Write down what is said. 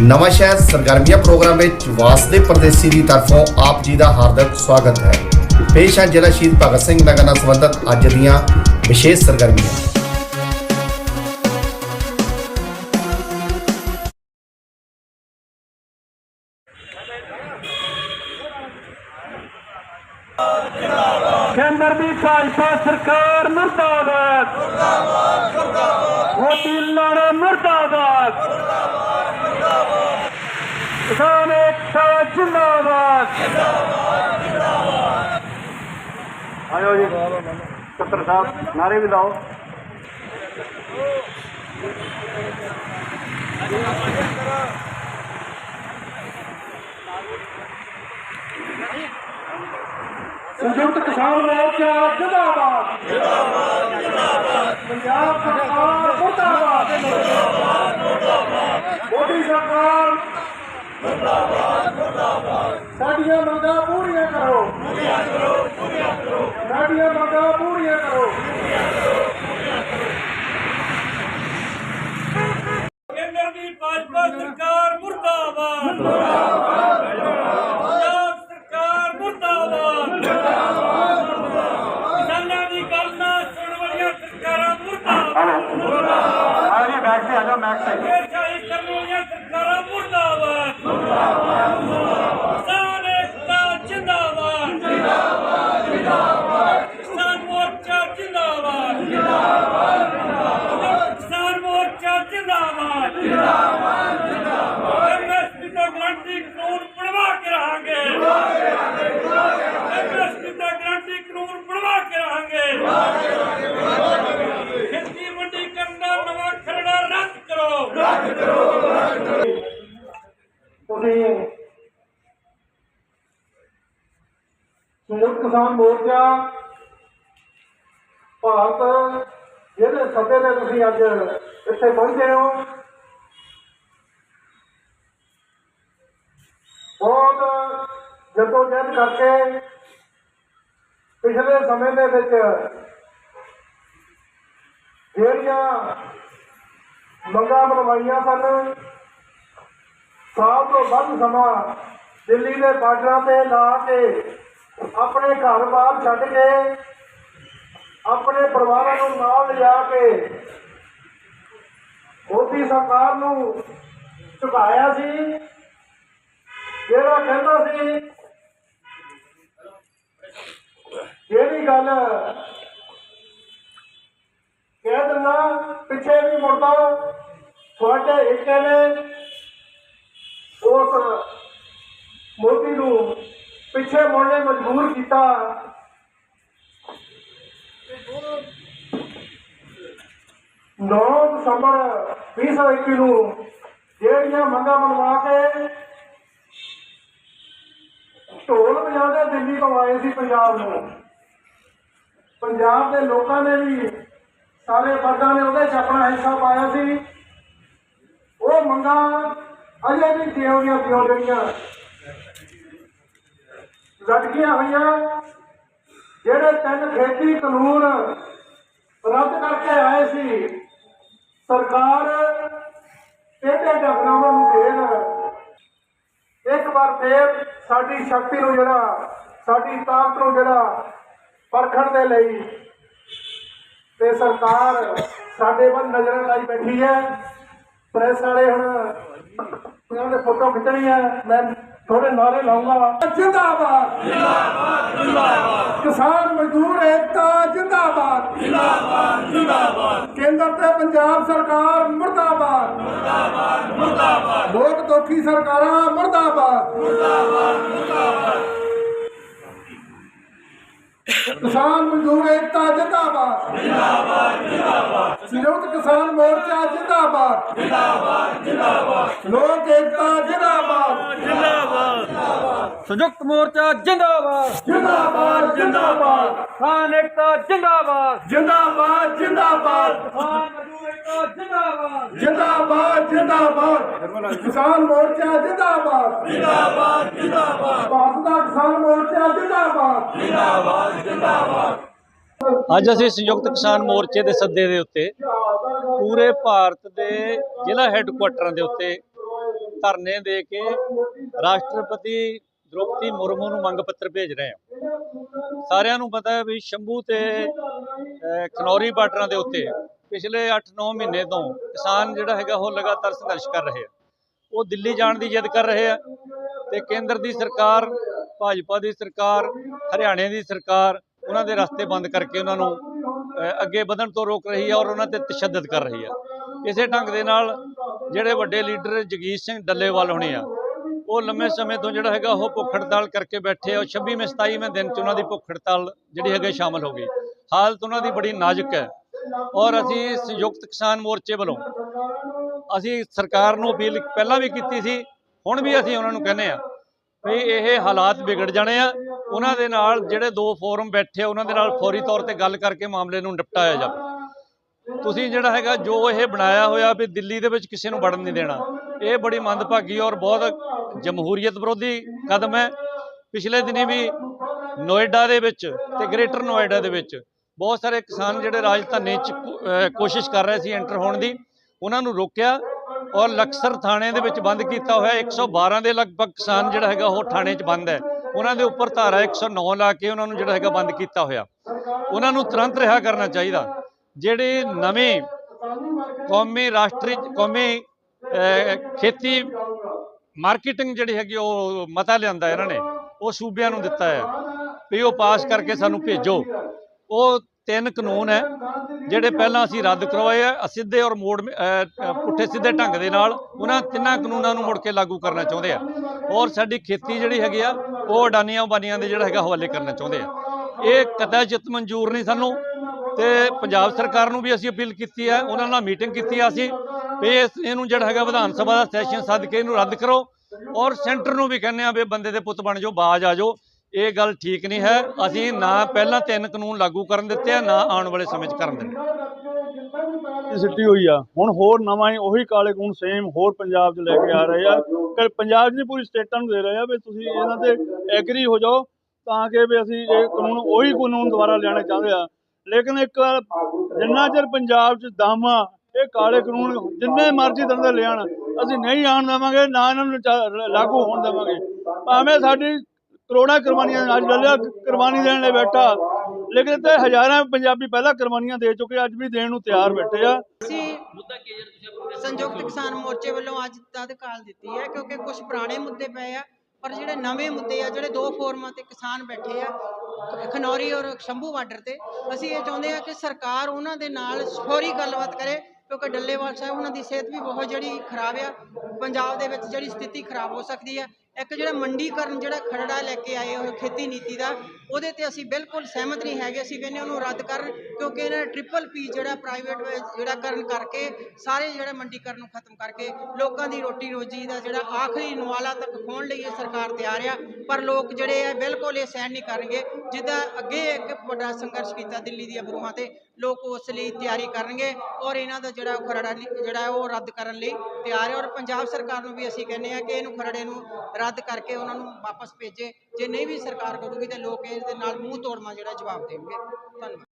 ਨਵਾਂ ਸ਼ਹਿਰ ਸਰਗਰਮੀਆਂ ਪ੍ਰੋਗਰਾਮ ਵਿੱਚ ਵਾਸਦੇ ਪਰਦੇਸੀ ਦੀ ਤਰਫੋਂ ਆਪ ਜੀ ਦਾ ਹਾਰਦਿਕ ਸਵਾਗਤ ਹੈ। ਪੇਸ਼ ਹੈ ਜ਼ਿਲ੍ਹਾ ਸ਼ਹੀਦ ਭਗਤ ਸਿੰਘ ਨਗਰ ਨਾਲ ਸੰਬੰਧਿਤ ਅੱਜ ਦੀਆਂ ਵਿਸ਼ੇਸ਼ ਸਰਗਰਮੀਆਂ। ਕੇਂਦਰ ਦੀ ਭਾਜਪਾ ਸਰਕਾਰ ਮੁਰਦਾਬਾਦ। ਮੁਰਦਾਬਾਦ ਮੁਰਦਾਬਾਦ। ਮੋਦੀ ਲੜੇ ਮੁਰਦਾਬਾਦ ਮੁਰਦਾਬਾਦ ਮੁਰਦਾਬਾਦ। ਕਿਸਾਨ ਏਕਤਾ, ਜਿੰਦਾਬਾਦ। ਆਇਓ ਜੀ ਸੱਤਰ ਸਾਹਿਬ, ਨਾਰੇ ਵੀ ਲਾਓ। ਸੰਯੁਕਤ ਕਿਸਾਨ ਮੋਰਚਾ, ਜਿੰਦਾਬਾਦ। ਜਿੰਦਾਬਾਦ ਜਿੰਦਾਬਾਦ ਪੰਜਾਬ ਸਰਕਾਰ ਮੁਰਦਾਬਾਦ ਮੁਰਦਾਬਾਦ ਮੁਰਦਾਬਾਦ। ਮੋਦੀ ਸਰਕਾਰ ਮੁਰਦਾਬਾਦ ਮੁਰਦਾਬਾਦ ਸਾਡੀਆਂ ਮੰਗਾਂ ਪੂਰੀਆਂ ਕਰੋ। ਪੂਰੀਆਂ ਕਰੋ ਪੂਰੀਆਂ ਕਰੋ ਸਾਡੀਆਂ ਮੰਗਾਂ ਪੂਰੀਆਂ ਕਰੋ। ਕੇਂਦਰ ਦੀ ਭਾਜਪਾ ਸਰਕਾਰ ਮੁਰਦਾਬਾਦ। ਮੁਰਦਾਬਾਦ ਪੰਜਾਬ ਸਰਕਾਰ ਮੁਰਦਾਬਾਦ। ਮੁਰਦਾਬਾਦ ਕਿਸਾਨਾਂ ਦੀ ਗੱਲ ਨਾ ਸੁਣ ਵਾਲੀਆਂ ਸਰਕਾਰਾਂ ਮੁਰਦਾਬਾਦ। ਆ ਜੀ ਬੈਕ ਤੇ ਆ ਜਾਓ ਮੈਕ ਮੁਰਦਾਬਾਦ ਮੁਰਦਾਬਾਦ ਕਿਸਾਨ ਏਕਤਾ ਜਿੰਦਾਬਾਦ ਜਿੰਦਾਬਾਦ ਜਿੰਦਾਬਾਦ ਕਿਸਾਨ ਮੋਰਚਾ ਜਿੰਦਾਬਾਦ ਜਿੰਦਾਬਾਦ ਕਿਸਾਨ ਮੋਰਚਾ ਜਿੰਦਾਬਾਦ ਐਮਐਸਪੀ ਤੋਂ ਗਰੰਟੀ ਕਾਨੂੰਨ ਬਣਵਾ ਕੇ ਰਹਾਂਗੇ ਐਮਐਸਪੀ ਤੋਂ ਗਰੰਟੀ ਕਾਨੂੰਨ ਬਣਵਾ ਕੇ ਰਹਾਂਗੇ ਖੇਤੀ ਮੰਡੀ ਕਰਨਾ ਨਵਾਂ ਖਰੜਾ ਰੱਦ ਕਰੋ ਤੁਸੀਂ ਸੰਯੁਕਤ ਕਿਸਾਨ ਮੋਰਚਾ ਭਾਰਤ ਜਿਹਦੇ ਸੱਦੇ ਤੇ ਤੁਸੀਂ ਅੱਜ ਇੱਥੇ ਪਹੁੰਚੇ ਹੋ, ਬਹੁਤ ਜਦੋਜਹਿਦ ਕਰਕੇ ਪਿਛਲੇ ਸਮੇਂ ਦੇ ਵਿੱਚ ਜਿਹੜੀਆਂ ਮੰਗਾਂ ਬਣਵਾਈਆਂ ਸਨ, ਸਾਲ ਤੋਂ ਵੱਧ ਸਮਾਂ ਦਿੱਲੀ ਦੇ ਬਾਰਡਰਾਂ ਤੇ ਲਾ ਕੇ ਆਪਣੇ ਘਰ-ਬਾਰ ਛੱਡ ਕੇ ਆਪਣੇ ਪਰਿਵਾਰਾਂ ਨੂੰ ਨਾਲ ਲਿਜਾ ਕੇ ਮੋਦੀ ਸਰਕਾਰ ਨੂੰ ਝੁਕਾਇਆ ਸੀ, ਜਿਹੜਾ ਕਹਿੰਦਾ ਸੀ, ਜਿਹੜੀ ਗੱਲ ਕਹਿ ਦਿੰਦਾ, ਪਿੱਛੇ ਨਹੀਂ ਮੁੜਦਾ, ਤੁਹਾਡੇ ਏਕੇ ਨੇ, ਉਸ ਮੋਦੀ ਨੂੰ ਪਿੱਛੇ ਮੁੜਨੇ ਮਜਬੂਰ ਕੀਤਾ। ਨੌ ਦਸੰਬਰ 2021 ਨੂੰ ਜਿਹੜੀਆਂ ਮੰਗਾਂ ਮਨਵਾ ਕੇ ਢੋਲ ਵਜਾਉਂਦੇ ਦਿੱਲੀ ਤੋਂ ਆਏ ਸੀ ਪੰਜਾਬ ਨੂੰ। ਪੰਜਾਬ ਦੇ ਲੋਕਾਂ ਨੇ ਵੀ ਸਾਰੇ ਵਰਗਾਂ ਨੇ ਉਹਦੇ 'ਚ ਆਪਣਾ ਹਿੱਸਾ ਪਾਇਆ ਸੀ। ਉਹ ਮੰਗਾਂ ਅਜੇ ਵੀ ਜਿਉਂ ਦੀਆਂ ਤਿਉਂ ਜਿਹੜੀਆਂ ਲਟਕੀਆਂ ਹੋਈਆਂ। ਜਿਹੜੇ ਤਿੰਨ ਖੇਤੀ ਕਾਨੂੰਨ ਰੱਦ ਕਰਕੇ ਆਏ ਸੀ, ਸਰਕਾਰ ਇਹਦੇ ਡਗਨਾਵਾਂ ਨੂੰ ਦੇਣ ਇੱਕ ਵਾਰ ਫੇਰ ਸਾਡੀ ਸ਼ਕਤੀ ਨੂੰ ਜਿਹੜਾ, ਸਾਡੀ ਤਾਕਤ ਨੂੰ ਜਿਹੜਾ ਪਰਖਣ ਦੇ ਲਈ ਤੇ ਸਰਕਾਰ ਸਾਡੇ ਵੱਲ ਨਜ਼ਰਾਂ ਲਾਈ ਬੈਠੀ ਹੈ। ਪ੍ਰੈਸ ਵਾਲੇ ਹੁਣ ਉਹਨਾਂ ਨੇ ਫੋਟੋ ਖਿੱਚਣੀ ਹੈ। ਮੈਂ ਥੋੜੇ ਨਾਰੇ ਲਾਉਂਗਾ ਜਿੰਦਾਬਾਦ ਜਿੰਦਾਬਾਦ। ਜਿੰਦਾਬਾਦ ਕਿਸਾਨ ਮਜ਼ਦੂਰ ਏਕਤਾ, ਜਿੰਦਾਬਾਦ। ਜਿੰਦਾਬਾਦ ਜਿੰਦਾਬਾਦ ਕੇਂਦਰ ਤੇ ਪੰਜਾਬ ਸਰਕਾਰ ਮੁਰਦਾਬਾਦ ਮੁਰਦਾਬਾਦ ਮੁਰਦਾਬਾਦ। ਲੋਕ ਦੋਖੀ ਸਰਕਾਰਾਂ ਮੁਰਦਾਬਾਦ। ਕਿਸਾਨ ਮਜ਼ਦੂਰ ਏਕਤਾ ਜਿੰਦਾਬਾਦ। ਜਿੰਦਾਬਾਦ ਜਿੰਦਾਬਾਦ ਸੰਯੁਕਤ ਕਿਸਾਨ ਮੋਰਚਾ ਜਿੰਦਾਬਾਦ। ਜਿੰਦਾਬਾਦ ਜਿੰਦਾਬਾਦ ਲੋਕ ਏਕਤਾ ਜਿੰਦਾਬਾਦ। ਸੰਯੁਕਤ ਮੋਰਚਾ ਜਿੰਦਾਬਾਦ। ਜਿੰਦਾਬਾਦ। ਜਿੰਦਾਬਾਦ। ਖਾਨ ਏਕਤਾ ਜਿੰਦਾਬਾਦ। ਜਿੰਦਾਬਾਦ ਜਿੰਦਾਬਾਦ। ਖਾਨ ਮਜ਼ਦੂਰ ਏਕਤਾ ਜਿੰਦਾਬਾਦ। ਜਿੰਦਾਬਾਦ ਜਿੰਦਾਬਾਦ। ਕਿਸਾਨ ਮੋਰਚਾ ਜਿੰਦਾਬਾਦ। ਜਿੰਦਾਬਾਦ ਜਿੰਦਾਬਾਦ। ਭਾਰਤ ਦਾ ਕਿਸਾਨ ਮੋਰਚਾ ਜਿੰਦਾਬਾਦ। ਅੱਜ ਅਸੀਂ ਸੰਯੁਕਤ ਕਿਸਾਨ ਮੋਰਚੇ ਦੇ ਸੱਦੇ ਦੇ ਉੱਤੇ ਪੂਰੇ ਭਾਰਤ ਦੇ ਜ਼ਿਲ੍ਹਾ ਹੈੱਡਕੁਆਟਰਾਂ ਦੇ ਉੱਤੇ ਧਰਨੇ ਦੇ ਕੇ ਰਾਸ਼ਟਰਪਤੀ ਦ੍ਰੋਪਦੀ ਮੁਰਮੂ ਨੂੰ ਮੰਗ ਪੱਤਰ ਭੇਜ ਰਹੇ ਹਾਂ। ਸਾਰਿਆਂ ਨੂੰ ਪਤਾ ਹੈ ਵੀ ਸ਼ੰਭੂ ਤੇ ਖਨੌਰੀ ਬਾਰਡਰਾਂ ਦੇ ਉੱਤੇ ਪਿਛਲੇ 8-9 ਮਹੀਨੇ ਤੋਂ ਕਿਸਾਨ ਜਿਹੜਾ ਹੈਗਾ ਉਹ ਲਗਾਤਾਰ ਸੰਘਰਸ਼ ਕਰ ਰਹੇ ਆ। ਉਹ ਦਿੱਲੀ ਜਾਣ ਦੀ ਜਿੱਦ ਕਰ ਰਹੇ ਆ ਤੇ ਕੇਂਦਰ ਦੀ ਸਰਕਾਰ, ਭਾਜਪਾ ਦੀ ਸਰਕਾਰ, ਹਰਿਆਣੇ ਦੀ ਸਰਕਾਰ ਉਹਨਾਂ ਦੇ ਰਸਤੇ ਬੰਦ ਕਰਕੇ ਉਹਨਾਂ ਨੂੰ ਅੱਗੇ ਵਧਣ ਤੋਂ ਰੋਕ ਰਹੀ ਹੈ ਔਰ ਉਹਨਾਂ ਤੇ ਤਸ਼ੱਦਦ ਕਰ ਰਹੀ ਹੈ ਇਸੇ ਢੰਗ ਦੇ ਨਾਲ ਜਿਹੜੇ ਵੱਡੇ ਲੀਡਰ ਜਗੀਰ ਸਿੰਘ ਡੱਲੇਵਾਲ ਹੋਣੇ ਆ ਉਹ ਲੰਮੇ ਸਮੇਂ ਤੋਂ ਜਿਹੜਾ ਹੈਗਾ ਉਹ ਭੁੱਖ ਹੜਤਾਲ ਕਰਕੇ ਬੈਠੇ ਆ। ਉਹ 26ਵੇਂ 27ਵੇਂ ਦਿਨ 'ਚ ਉਹਨਾਂ ਦੀ ਭੁੱਖ ਹੜਤਾਲ ਜਿਹੜੀ ਹੈਗੇ ਸ਼ਾਮਲ ਹੋ ਗਈ। ਹਾਲਤ ਉਹਨਾਂ ਦੀ ਬੜੀ ਨਾਜ਼ੁਕ ਹੈ। ਔਰ ਅਸੀਂ ਸੰਯੁਕਤ ਕਿਸਾਨ ਮੋਰਚੇ ਵੱਲੋਂ ਅਸੀਂ ਸਰਕਾਰ ਨੂੰ ਅਪੀਲ ਪਹਿਲਾਂ ਵੀ ਕੀਤੀ ਸੀ, ਹੁਣ ਵੀ ਅਸੀਂ ਉਹਨਾਂ ਨੂੰ ਕਹਿੰਦੇ ਆ ਵੀ ਇਹ ਹਾਲਾਤ ਵਿਗੜ ਜਾਣੇ ਆ। ਉਹਨਾਂ ਦੇ ਨਾਲ ਜਿਹੜੇ ਦੋ ਫੋਰਮ ਬੈਠੇ ਉਹਨਾਂ ਦੇ ਨਾਲ ਫੌਰੀ ਤੌਰ ਤੇ ਗੱਲ ਕਰਕੇ ਮਾਮਲੇ ਨੂੰ ਨਿਪਟਾਇਆ ਜਾਵੇ। ਤੁਸੀਂ ਜਿਹੜਾ ਹੈਗਾ ਜੋ ਇਹ ਬਣਾਇਆ ਹੋਇਆ ਵੀ ਦਿੱਲੀ ਦੇ ਵਿੱਚ ਕਿਸੇ ਨੂੰ ਵੜਨ ਨਹੀਂ ਦੇਣਾ, ਇਹ ਬੜੀ ਮੰਦਭਾਗੀ ਔਰ ਬਹੁਤ ਜਮਹੂਰੀਅਤ ਵਿਰੋਧੀ ਕਦਮ ਹੈ। ਪਿਛਲੇ ਦਿਨੀ ਵੀ ਨੋਇਡਾ ਦੇ ਵਿੱਚ ਤੇ ਗ੍ਰੇਟਰ ਨੋਇਡਾ ਦੇ ਵਿੱਚ ਬਹੁਤ ਸਾਰੇ ਕਿਸਾਨ ਜਿਹੜੇ ਰਾਜਧਾਨੀ ਚ ਕੋਸ਼ਿਸ਼ ਕਰ ਰਹੇ ਸੀ ਐਂਟਰ ਹੋਣ ਦੀ, ਉਹਨਾਂ ਨੂੰ ਰੋਕਿਆ ਔਰ ਲਕਸਰ ਥਾਣੇ ਦੇ ਵਿੱਚ ਬੰਦ ਕੀਤਾ ਹੋਇਆ। 112 ਦੇ ਲਗਭਗ ਕਿਸਾਨ ਜਿਹੜਾ ਹੈਗਾ ਉਹ ਥਾਣੇ 'ਚ ਬੰਦ ਹੈ। ਉਹਨਾਂ ਦੇ ਉੱਪਰ ਧਾਰਾ 109 ਲਾ ਕੇ ਉਹਨਾਂ ਨੂੰ ਜਿਹੜਾ ਹੈਗਾ ਬੰਦ ਕੀਤਾ ਹੋਇਆ। ਉਹਨਾਂ ਨੂੰ ਤੁਰੰਤ ਰਿਹਾ ਕਰਨਾ ਚਾਹੀਦਾ। ਜਿਹੜੇ ਨਵੇਂ ਕੌਮੀ ਰਾਸ਼ਟਰੀ ਕੌਮੀ ਖੇਤੀ ਮਾਰਕੀਟਿੰਗ ਜਿਹੜੀ ਹੈਗੀ ਉਹ ਮਤਾ ਲਿਆਂਦਾ ਇਹਨਾਂ ਨੇ, ਉਹ ਸੂਬਿਆਂ ਨੂੰ ਦਿੱਤਾ ਹੈ ਵੀ ਉਹ ਪਾਸ ਕਰਕੇ ਸਾਨੂੰ ਭੇਜੋ। ਉਹ ਤਿੰਨ ਕਾਨੂੰਨ ਹੈ, ਜਿਹੜੇ ਪਹਿਲਾਂ ਅਸੀਂ ਰੱਦ ਕਰਵਾਏ ਆ ਸਿੱਧੇ ਔਰ ਮੋੜ ਪੁੱਠੇ ਸਿੱਧੇ ਢੰਗ ਦੇ ਨਾਲ, ਉਹਨਾਂ ਤਿੰਨਾਂ ਕਾਨੂੰਨਾਂ ਨੂੰ ਮੁੜ ਕੇ ਲਾਗੂ ਕਰਨਾ ਚਾਹੁੰਦੇ ਆ। ਔਰ ਸਾਡੀ ਖੇਤੀ ਜਿਹੜੀ ਹੈਗੀ ਆ, ਉਹ ਅਡਾਨੀਆਂ ਬਾਨੀਆਂ ਦੇ ਜਿਹੜਾ ਹੈਗਾ ਹਵਾਲੇ ਕਰਨਾ ਚਾਹੁੰਦੇ ਆ। ਇਹ ਕਦਾਚਿਤ ਮਨਜ਼ੂਰ ਨਹੀਂ ਸਾਨੂੰ। ਤੇ ਪੰਜਾਬ ਸਰਕਾਰ ਨੂੰ ਵੀ ਅਸੀਂ ਅਪੀਲ ਕੀਤੀ ਹੈ, ਉਹਨਾਂ ਨਾਲ ਮੀਟਿੰਗ ਕੀਤੀ ਆ ਅਸੀਂ, ਵੀ ਇਸ, ਇਹਨੂੰ ਜਿਹੜਾ ਹੈਗਾ ਵਿਧਾਨ ਸਭਾ ਦਾ ਸੈਸ਼ਨ ਸੱਦ ਕੇ ਇਹਨੂੰ ਰੱਦ ਕਰੋ ਔਰ ਸੈਂਟਰ ਨੂੰ ਵੀ ਕਹਿੰਦੇ ਆ ਵੀ ਬੰਦੇ ਦੇ ਪੁੱਤ ਬਣ ਜਾਓ, ਬਾਜ ਆ ਜਾਓ, ਇਹ ਗੱਲ ਠੀਕ ਨਹੀਂ ਹੈ, ਅਸੀਂ ਨਾ ਪਹਿਲਾਂ ਤਿੰਨ ਕਾਨੂੰਨ ਲਾਗੂ ਕਰਨ ਦਿੱਤੇ ਆ, ਨਾ ਆਉਣ ਵਾਲੇ ਸਮੇਂ 'ਚ ਕਰਨ ਦੇਣੇ ਸਿੱਟੀ ਹੋਈ ਆ, ਹੁਣ ਹੋਰ ਨਵਾਂ ਹੀ ਉਹੀ ਕਾਲੇ ਕਾਨੂੰਨ ਸੇਮ ਹੋਰ ਪੰਜਾਬ 'ਚ ਲੈ ਕੇ ਆ ਰਹੇ ਆ, ਕਿ ਪੰਜਾਬ 'ਚ ਨਹੀਂ, ਪੂਰੀ ਸਟੇਟਾਂ ਨੂੰ ਦੇ ਰਹੇ ਆ ਵੀ ਤੁਸੀਂ ਇਹਨਾਂ ਤੇ ਐਗਰੀ ਹੋ ਜਾਓ, ਤਾਂ ਕਿ ਵੀ ਅਸੀਂ ਇਹ ਕਾਨੂੰਨ, ਉਹੀ ਕਾਨੂੰਨ ਦੁਬਾਰਾ ਲਿਆਣੇ ਚਾਹੁੰਦੇ ਆ ਲੇਕਿਨ ਇੱਕ ਜਿੰਨਾ ਚਿਰ ਪੰਜਾਬ 'ਚ ਦਮ ਇਹ ਕਾਲੇ ਕਾਨੂੰਨ ਜਿੰਨੇ ਮਰਜ਼ੀ ਤਰ੍ਹਾਂ ਦੇ ਲਿਆਣ ਅਸੀਂ ਨਹੀਂ ਆਉਣ ਦੇਵਾਂਗੇ, ਨਾ ਇਹਨਾਂ ਨੂੰ ਲਾਗੂ ਹੋਣ ਦੇਵਾਂਗੇ। ਭਾਵੇਂ ਸਾਡੀ ਕਰੋੜਾਂ ਕੁਰਬਾਨੀਆਂ, ਅੱਜ ਲੱਲਿਆ ਕੁਰਬਾਨੀ ਦੇਣ ਲਈ ਬੈਠਾ, ਲੇਕਿਨ ਤੇ ਹਜ਼ਾਰਾਂ ਪੰਜਾਬੀ ਪਹਿਲਾਂ ਕੁਰਬਾਨੀਆਂ ਦੇ ਚੁੱਕੇ, ਅੱਜ ਵੀ ਦੇਣ ਨੂੰ ਤਿਆਰ ਬੈਠੇ ਆ। ਸੰਯੁਕਤ ਕਿਸਾਨ ਮੋਰਚੇ ਵੱਲੋਂ ਅੱਜ ਤਦ ਦਿੱਤੀ ਹੈ, ਕਿਉਂਕਿ ਕੁਝ ਪੁਰਾਣੇ ਮੁੱਦੇ ਪਏ ਆ। ਪਰ ਜਿਹੜੇ ਨਵੇਂ ਮੁੱਦੇ ਆ, ਜਿਹੜੇ ਦੋ ਫੋਰਮਾਂ ਤੇ ਕਿਸਾਨ ਬੈਠੇ ਆ, ਖਨੌਰੀ ਔਰ ਸ਼ੰਭੂ ਬਾਰਡਰ ਤੇ, ਅਸੀਂ ਇਹ ਚਾਹੁੰਦੇ ਆ ਕਿ ਸਰਕਾਰ ਉਹਨਾਂ ਦੇ ਨਾਲ ਸੋਰੀ ਗੱਲਬਾਤ ਕਰੇ, ਕਿਉਂਕਿ ਡੱਲੇਵਾਲ ਸਾਹਿਬ ਉਹਨਾਂ ਦੀ ਸਿਹਤ ਵੀ ਬਹੁਤ ਜਿਹੜੀ ਖਰਾਬ ਆ, ਪੰਜਾਬ ਦੇ ਵਿੱਚ ਜਿਹੜੀ ਸਥਿਤੀ ਖਰਾਬ ਹੋ ਸਕਦੀ ਹੈ ਇੱਕ ਜਿਹੜਾ ਮੰਡੀਕਰਨ ਜਿਹੜਾ ਖਰੜਾ ਲੈ ਕੇ ਆਏ ਹੋਏ ਖੇਤੀ ਨੀਤੀ ਦਾ, ਉਹਦੇ ਤੇ ਅਸੀਂ ਬਿਲਕੁਲ ਸਹਿਮਤ ਨਹੀਂ ਹੈਗੇ, ਅਸੀਂ ਕਹਿੰਦੇ ਉਹਨੂੰ ਰੱਦ ਕਰਨ, ਕਿਉਂਕਿ ਇਹਨਾਂ ਟ੍ਰਿਪਲ ਪੀ ਜਿਹੜਾ ਪ੍ਰਾਈਵੇਟ ਜਿਹੜਾ ਕਰਨ ਕਰਕੇ, ਸਾਰੇ ਜਿਹੜਾ ਮੰਡੀਕਰਨ ਨੂੰ ਖਤਮ ਕਰਕੇ, ਲੋਕਾਂ ਦੀ ਰੋਟੀ ਰੋਜੀ ਦਾ ਜਿਹੜਾ ਆਖਰੀ ਨਵਾਲਾ ਤੱਕ ਖੋਣ ਲਈ ਇਹ ਸਰਕਾਰ ਤਿਆਰ ਆ, ਪਰ ਲੋਕ ਜਿਹੜੇ ਆ ਬਿਲਕੁਲ ਇਹ ਸਹਿਣ ਨਹੀਂ ਕਰਨਗੇ, ਜਿੱਦਾਂ ਅੱਗੇ ਇੱਕ ਵੱਡਾ ਸੰਘਰਸ਼ ਕੀਤਾ ਦਿੱਲੀ ਦੀਆਂ ਬਰੂਹਾਂ ਤੇ ਲੋਕ ਉਸ ਲਈ ਤਿਆਰੀ ਕਰਨਗੇ ਔਰ ਇਹਨਾਂ ਦਾ ਜਿਹੜਾ ਖਰੜਾ ਨੀ- ਜਿਹੜਾ ਉਹ ਰੱਦ ਕਰਨ ਲਈ ਤਿਆਰ ਹੈ ਔਰ ਪੰਜਾਬ ਸਰਕਾਰ ਨੂੰ ਵੀ ਅਸੀਂ ਕਹਿੰਦੇ ਆ ਕਿ ਇਹਨੂੰ ਖਰੜੇ ਨੂੰ ਰੱਦ ਕਰਕੇ ਉਹਨਾਂ ਨੂੰ ਵਾਪਸ ਭੇਜੇ। ਜੇ ਨਹੀਂ ਵੀ ਸਰਕਾਰ ਕਰੂਗੀ ਤੇ ਲੋਕ ਇਹਦੇ ਨਾਲ ਮੂੰਹ ਤੋੜਮਾ ਜਿਹੜਾ ਜਵਾਬ ਦੇਣਗੇ। ਧੰਨਵਾਦ।